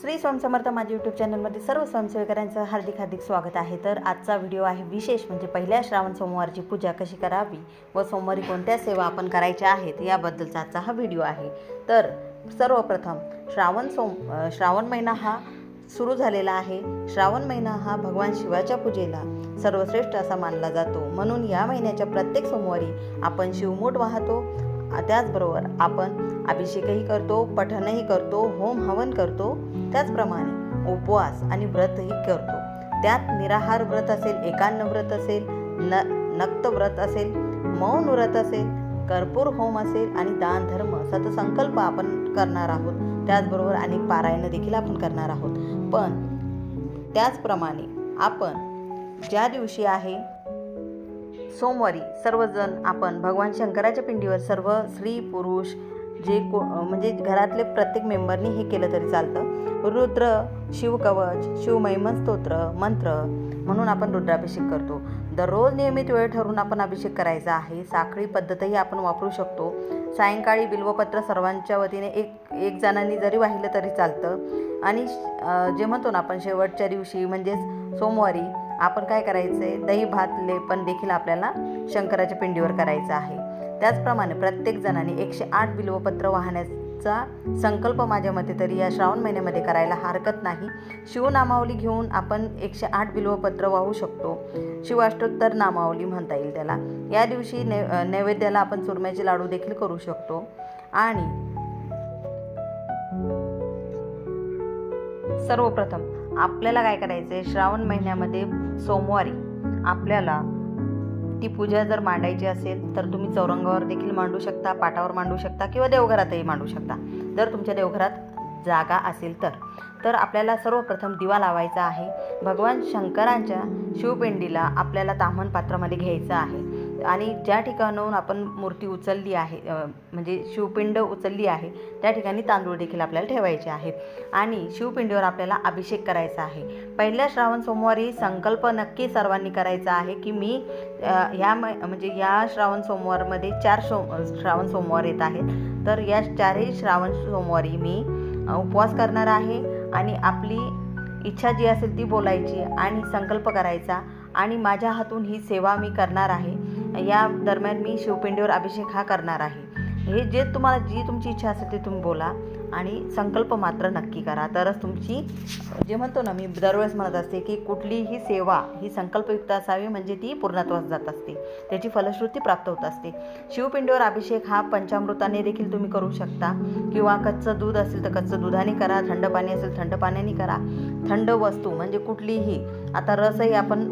श्री स्वयंसमर्थ माझ्या यूट्यूब चॅनलमध्ये सर्व स्वयंसेवकांचं हार्दिक हार्दिक स्वागत आहे. तर आजचा व्हिडिओ आहे विशेष म्हणजे पहिल्या श्रावण सोमवारची पूजा कशी करावी व सोमवारी कोणत्या सेवा आपण करायच्या आहेत याबद्दलचा आजचा हा व्हिडिओ आहे. तर सर्वप्रथम श्रावण सोम श्रावण महिना हा सुरू झालेला आहे. श्रावण महिना हा भगवान शिवाच्या पूजेला सर्वश्रेष्ठ असा मानला जातो. म्हणून या महिन्याच्या प्रत्येक सोमवारी आपण शिवमूठ वाहतो. त्याचबरोबर आपण अभिषेकही करतो पठणही करतो होम हवन करतो. त्याचप्रमाणे उपवास आणि व्रतही करतो. त्यात निराहार व्रत असेल एकान्न व्रत असेल न नक्त व्रत असेल मौन व्रत असेल कर्पूर होम असेल आणि दान धर्म सतसंकल्प आपण करणार आहोत. त्याचबरोबर अनेक पारायण देखील आपण करणार आहोत. पण त्याचप्रमाणे आपण ज्या दिवशी आहे सोमवारी सर्वजण आपण भगवान शंकराच्या पिंडीवर सर्व स्त्री पुरुष जे को म्हणजे घरातले प्रत्येक मेंबरनी हे केलं तरी चालतं. रुद्र शिवकवच शिवमहिमन स्तोत्र मंत्र म्हणून आपण रुद्राभिषेक करतो. दररोज नियमित वेळ ठरवून आपण अभिषेक करायचा आहे. साखळी पद्धतही आपण वापरू शकतो. सायंकाळी बिल्वपत्र सर्वांच्या वतीने एक एक जणांनी जरी वाहिलं तरी चालतं. आणि जे म्हणतो ना आपण शेवटच्या दिवशी म्हणजेच सोमवारी आपण काय करायचं आहे दही भात लेपन देखील आपल्याला शंकराच्या पिंडीवर करायचं आहे. त्याचप्रमाणे प्रत्येक जणाने एकशे आठ बिल्वपत्र वाहण्याचा संकल्प माझ्या मते तरी या श्रावण महिन्यामध्ये करायला हरकत नाही. शिवनामावली घेऊन आपण एकशे आठ बिल्वपत्र वाहू शकतो. शिवाष्टोत्तर नामावली म्हणता येईल त्याला. या दिवशी नै नैवेद्याला आपण चुरम्याचे लाडू देखील करू शकतो. आणि सर्वप्रथम आपल्याला काय करायचं आहे श्रावण महिन्यामध्ये सोमवारी आपल्याला ती पूजा जर मांडायची असेल तर तुम्ही चौरंगावर देखील मांडू शकता पाटावर मांडू शकता किंवा देवघरातही मांडू शकता. जर तुमच्या देवघरात जागा असेल तर. तर आपल्याला सर्वप्रथम दिवा लावायचा आहे. भगवान शंकरांच्या शिवपिंडीला आपल्याला ताम्हण पात्रामध्ये घ्यायचं आहे. आणि ज्या ठिकाणाहून आपण मूर्ती उचलली आहे म्हणजे शिवपिंड उचलली आहे त्या ठिकाणी तांदूळ देखील आपल्याला ठेवायचे आहेत. आणि शिवपिंडीवर आपल्याला अभिषेक करायचा आहे. पहिल्या श्रावण सोमवारी संकल्प नक्की सर्वांनी करायचा आहे की मी ह्या मै म्हणजे या श्रावण सोमवारमध्ये चार सोम श्रावण सोमवार येत आहेत. तर या चारही श्रावण सोमवारी मी उपवास करणार आहे आणि आपली इच्छा जी असेल ती बोलायची आणि संकल्प करायचा आणि माझ्या हातून ही सेवा मी करणार आहे. या दरम्यान मी शिवपिंडीवर अभिषेक हा करणार आहे. हे जे तुम्हाला जी तुमची इच्छा असेल ते तुम्ही बोला आणि संकल्प मात्र नक्की करा. तरच तुमची जे म्हणतो ना मी दरवेळेस म्हणत असते की कुठलीही सेवा ही संकल्पयुक्त असावी म्हणजे ती पूर्णत्वास जात असते. त्याची फलश्रुती प्राप्त होत असते. शिवपिंडीवर अभिषेक हा पंचामृताने देखील तुम्ही करू शकता. किंवा कच्चं दूध असेल तर कच्चं दुधाने करा थंड पाणी असेल थंड पाण्याने करा. थंड वस्तू म्हणजे कुठलीही आता रसही आपण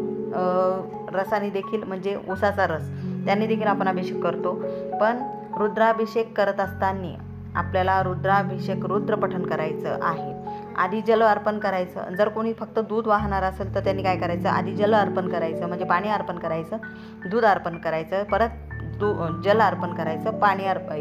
रसाने देखील म्हणजे ऊसाचा रस. त्याने देखील आपण अभिषेक करतो. पण रुद्राभिषेक करत असताना आपल्याला रुद्राभिषेक रुद्रपठण करायचं आहे. आधी जल अर्पण करायचं. जर कोणी फक्त दूध वाहणार असेल तर त्यांनी काय करायचं? आधी जल अर्पण करायचं म्हणजे पाणी अर्पण करायचं दूध अर्पण करायचं परत दू जल अर्पण करायचं पाणी अर्प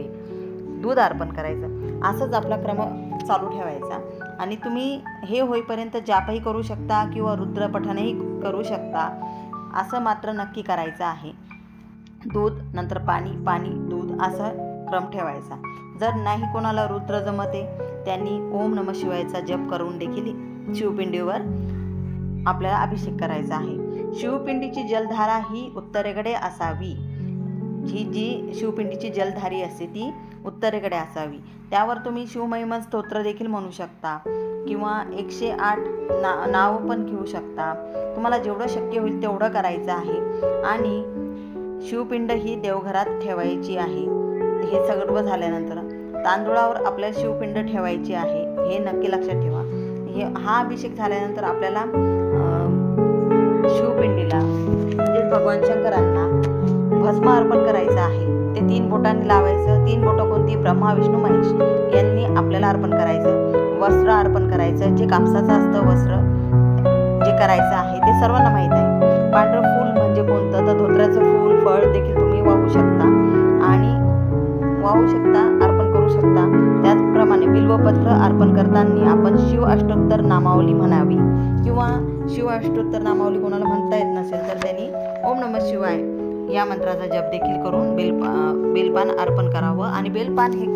दूध अर्पण करायचं. असंच आपला क्रम चालू ठेवायचा. आणि तुम्ही हे होईपर्यंत जापही करू शकता किंवा रुद्रपठणही करू शकता. असं मात्र नक्की करायचं आहे. दूध नंतर पाणी पाणी दूध असं क्रम ठेवायचा. जर नाही कोणाला रुद्र जमते त्यांनी ओम नम शिवायचा जप करून देखील शिवपिंडीवर आपल्याला अभिषेक करायचा आहे. शिवपिंडीची जलधारा ही उत्तरेकडे असावी. ही जी शिवपिंडीची जलधारी असते ती उत्तरेकडे असावी. त्यावर तुम्ही शिवमहिमन स्तोत्र देखील म्हणू शकता किंवा एकशे आठ ना नाव पण घेऊ शकता. तुम्हाला जेवढं शक्य होईल तेवढं करायचं आहे. आणि शिवपिंड ही देवघरात ठेवायची आहे. हे सगळं झाल्यानंतर तांदुळावर आपल्या शिवपिंड ठेवायची आहे. हे नक्की लक्षात ठेवा. हे हा अभिषेक झाल्यानंतर आपल्याला शिवपिंडीला म्हणजेच भगवान शंकरांना भस्म अर्पण करायचं आहे ते तीन बोटांनी लावायचं. तीन बोटं कोणती? ब्रह्मा विष्णू महेश यांनी आपल्याला अर्पण करायचं. वस्त्र अर्पण करायचं. जे कापसाचं असतं वस्त्र जे करायचं आहे ते सर्वांना माहीत आहे. पांढरं फळ देखील तुम्ही वाहू शकता आणि वाहू शकता अर्पण करू शकता. त्याचप्रमाणे बिल्वपत्र अर्पण करताना आपण शिव अष्टोत्तर नामावली म्हणावी किंवा शिव अष्टोत्तर नामावली कोणाला म्हणता येत नसेल तर त्यांनी ओम नमः शिवाय या मंत्राचा जप देखील करून बेलपा बेलपान अर्पण करावं. आणि बेलपान हे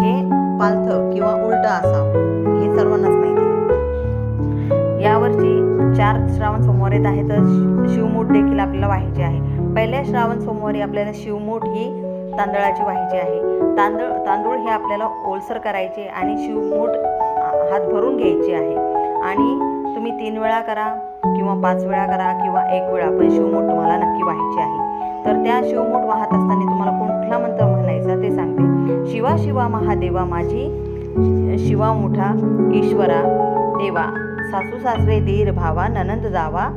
हे पालथं किंवा उलटं असावं हे सर्वांनाच माहिती यावरची चार श्रावण सोमवार येत आहे तर शिवमूठ देखील आपल्याला व्हायचे आहे. पहिल्या श्रावण सोमवारी आपल्याला शिवमूठ ही तांदळाची व्हायची आहे. तांदूळ तांदूळ हे आपल्याला ओलसर करायचे आणि शिवमूठ हात भरून घ्यायची आहे. आणि तुम्ही तीन वेळा करा किंवा पाच वेळा करा किंवा एक वेळा पण शिवमूठ तुम्हाला नक्की व्हायची आहे. तर त्या शिवमूठ वाहत असताना तुम्हाला कुठला मंत्र म्हणायचा ते सांगते. शिवा शिवा महादेवा माझी शिवा मोठा ईश्वरा देवा सासू सासरे दीर भावा ननंद जावा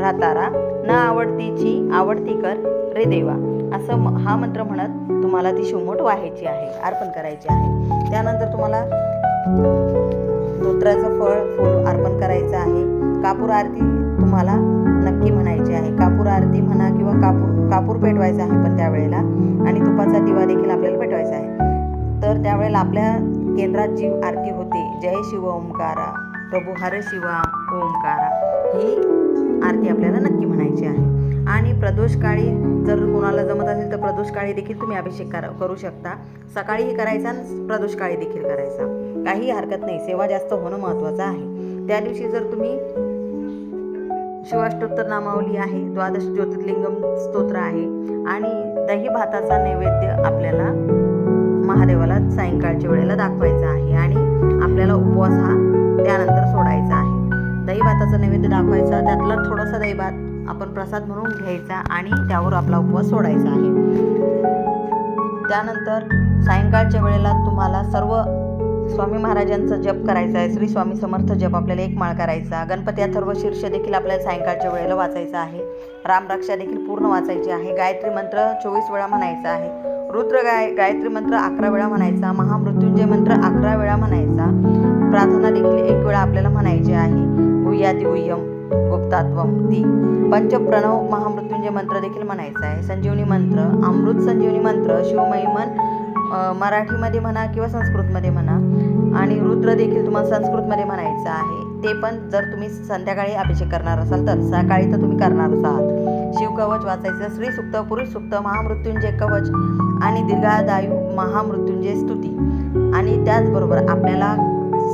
भ्रातारा न आवडतीची आवडती कर रे देवा. असं म- हा मंत्र म्हणत तुम्हाला ती शिवमूठ व्हायची आहे अर्पण करायची आहे. त्यानंतर तुम्हाला धोत्राचं फळ फूल अर्पण करायचं आहे. कापूर आरती तुम्हाला नक्की म्हणायची आहे. कापूर आरती म्हणा किंवा कापूर कापूर पेटवायचा आहे पण त्यावेळेला आणि तुपाचा दिवा देखील आपल्याला पेटवायचा आहे. तर त्यावेळेला आपल्या केंद्रात जी आरती होते जय शिव ओंकारा प्रभू हर शिवा ओंकारा ही आरती आपल्याला नक्की म्हणायची आहे. आणि प्रदोषकाळी जर कोणाला जमत असेल तर प्रदोषकाळी देखील तुम्ही अभिषेक करा करू शकता. सकाळीही करायचा आणि प्रदोषकाळी देखील करायचा. काही हरकत नाही सेवा जास्त होणं महत्त्वाचं आहे. त्या दिवशी जर तुम्ही शिवाष्टोत्तर नामावली आहे द्वादश ज्योतिर्लिंगम स्तोत्र आहे आणि दही भाताचा नैवेद्य आपल्याला महादेवाला सायंकाळच्या वेळेला दाखवायचा आहे आणि भाताचा नैवेद्य दाखवायचा त्यातला थोडासा दैवात आपण प्रसाद म्हणून घ्यायचा आणि त्यावर आपला उपवास सोडायचा आहे. त्यानंतर सायंकाळच्या वेळेला तुम्हाला सर्व स्वामी महाराजांचा जप करायचा आहे. श्री स्वामी समर्थ जप आपल्याला एक माळ करायचा. गणपती अथर्व शीर्ष देखील आपल्याला सायंकाळच्या वेळेला वाचायचा आहे. रामरक्षा देखील पूर्ण वाचायची आहे. गायत्री मंत्र चोवीस वेळा म्हणायचा आहे. रुद्र गाय गायत्री मंत्र अकरा वेळा म्हणायचा. महामृत्युंजय मंत्र अकरा वेळा म्हणायचा. प्रार्थना देखील एक वेळा आपल्याला म्हणायची आहे. गुह्याती गुह्यम गुप्तात्वम ती पंचप्रणव महामृत्युंजय मंत्र देखील म्हणायचा आहे. संजीवनी मंत्र अमृत संजीवनी मंत्र शिवमहिमन मराठीमध्ये म्हणा किंवा संस्कृतमध्ये म्हणा. आणि रुद्र देखील तुम्हाला संस्कृतमध्ये म्हणायचं आहे. ते पण जर तुम्ही संध्याकाळी अभिषेक करणार असाल तर सकाळी तर तुम्ही करणारच आहात शिवकवच वाचायचं. श्री सुक्त पुरुष सुक्त महामृत्युंजय कवच आणि दीर्घादायू महामृत्युंजय स्तुती. आणि त्याचबरोबर आपल्याला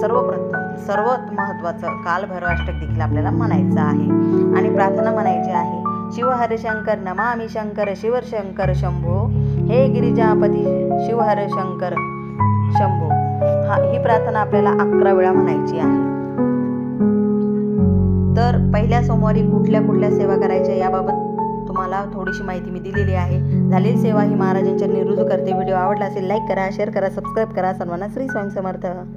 सर्वप्रथम सर्वात महत्त्वाचं कालभैरवाष्टक देखील आपल्याला म्हणायचं आहे. आणि प्रार्थना म्हणायची आहे शिव हरशंकर शंकर नमामि शंकर शिव शंकर शंभो. हे गिरिजापती शिव हर शंकर शंभो. हा ही प्रार्थना आपल्याला अकरा वेळा म्हणायची आहे. तर पहिल्या सोमवारी कुठल्या कुठल्या सेवा करायच्या याबाबत तुम्हाला थोडीशी माहिती मी दिलेली आहे. झालेली सेवा ही महाराजांच्या निरुजू करते. व्हिडिओ आवडला असेल लाईक करा शेअर करा सबस्क्राईब करा. सर्वांना श्री स्वयंसमर्थ समर्थ.